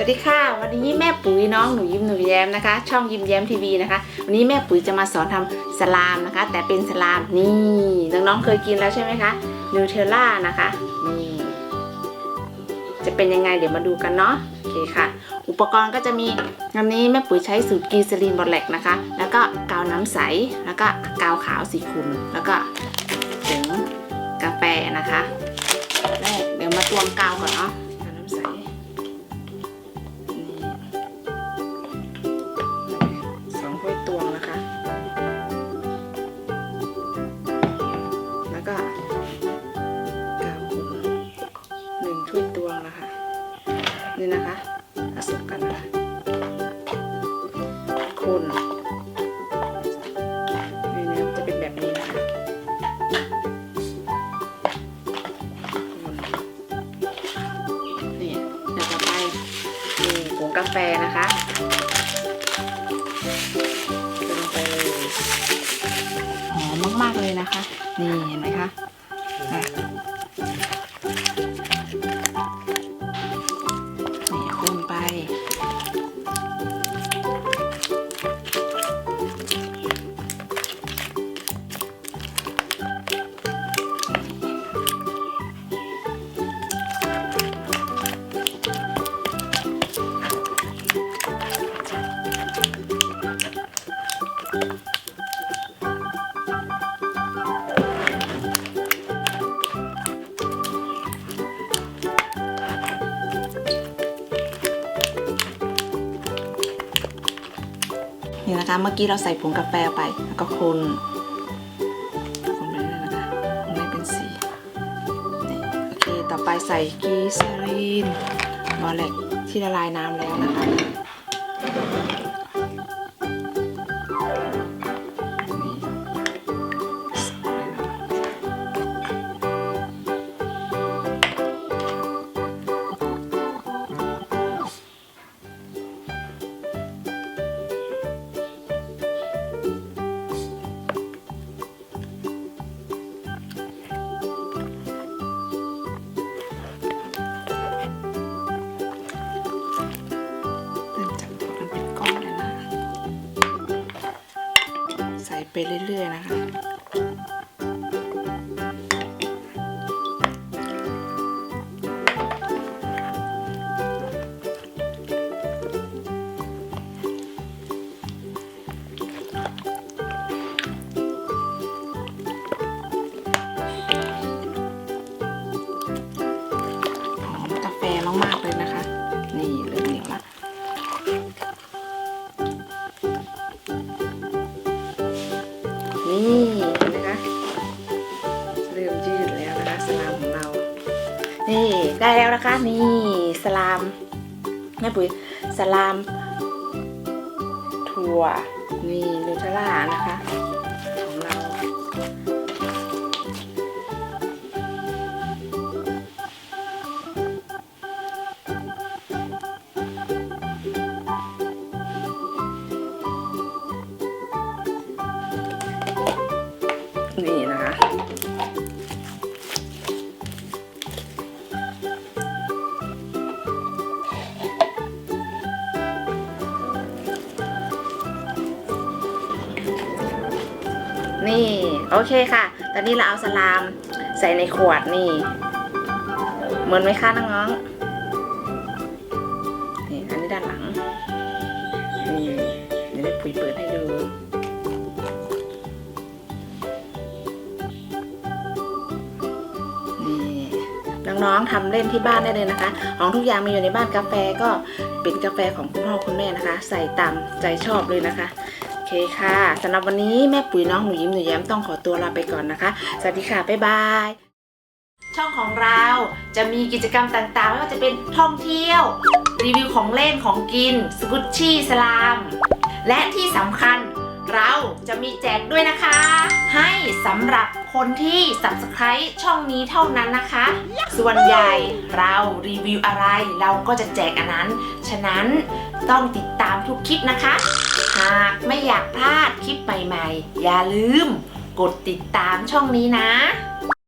สวัสดีค่ะ วันนี้แม่ปุ๋ยน้องหนูยิ้มหนูแย้มนะคะ ช่องยิ้มแย้มทีวีนะคะ วันนี้แม่ปุ๋ยจะมาสอนทำสลามนะคะ แต่เป็นสลามนี่น้องๆเคยกินแล้วใช่ไหมคะนูเทลล่านะคะนี่จะเป็นยังไงเดี๋ยวมาดูกันเนาะโอเคค่ะ อุปกรณ์ก็จะมีอันนี้แม่ปุ๋ยใช้สูตรกีซาลีนบอลแลกนะคะ แล้วก็กาวน้ำใสแล้วก็กาวขาวสีขุ่นแล้วก็ถึงกาแฟนะคะเดี๋ยวมาตวงกาวก่อนเนาะ นี่นะคะผสมกันนะคะคนนี่นะจะเป็นแบบนี้นะคะคนนี่เดี๋ยวต่อไปนี่ผงกาแฟนะคะลงไปเลยหอมมากๆเลยนะคะ นี่เห็นไหมคะ นี่นะคะ เมื่อกี้เราใส่ผงกาแฟไปแล้วก็คนคนไปเรื่อยนะคะคนให้เป็นสีนี่โอเคต่อไปใส่กีซารีนบอลเล็กที่ละลายน้ำแล้วนะคะ ไปเรื่อย ๆ นะคะหอมกาแฟมากๆเลยนะคะนี่เริ่มเหนียวละ นี่เห็นไหมคะเริ่มยืดแล้วนะคะสลามของเรา นี่ได้แล้วนะคะ นี่สลามแม่ปุ๋ยสลาม ถั่ว นี่นูเทลล่านะคะ นี่นะคะ นี่ โอเคค่ะ ตอนนี้เราเอาสลามใส่ในขวดนี่ เหมือนไหมคะน้องๆ น้องๆทำเล่นที่บ้านได้เลยนะคะ ของทุกอย่างมีอยู่ในบ้านกาแฟก็เป็นกาแฟของคุณพ่อคุณแม่นะคะ ใส่ตามใจชอบเลยนะคะโอเคค่ะสำหรับวันนี้แม่ปุ๋ยน้องหนูยิ้มหนูแย้มต้องขอตัวลาไปก่อนนะคะ สวัสดีค่ะบ๊ายบายช่องของเราจะมีกิจกรรมต่างๆ ไม่ว่าจะเป็นท่องเที่ยว รีวิวของเล่นของกินสกุชชี่สลาม และที่สำคัญเราจะมีแจกด้วยนะคะ สำหรับคนที่ subscribe ช่องนี้เท่านั้นนะคะ ส่วนใหญ่เรารีวิวอะไรเราก็จะแจกอันนั้น ฉะนั้นต้องติดตามทุกคลิปนะคะ หากไม่อยากพลาดคลิปใหม่ๆ อย่าลืมกดติดตามช่องนี้นะ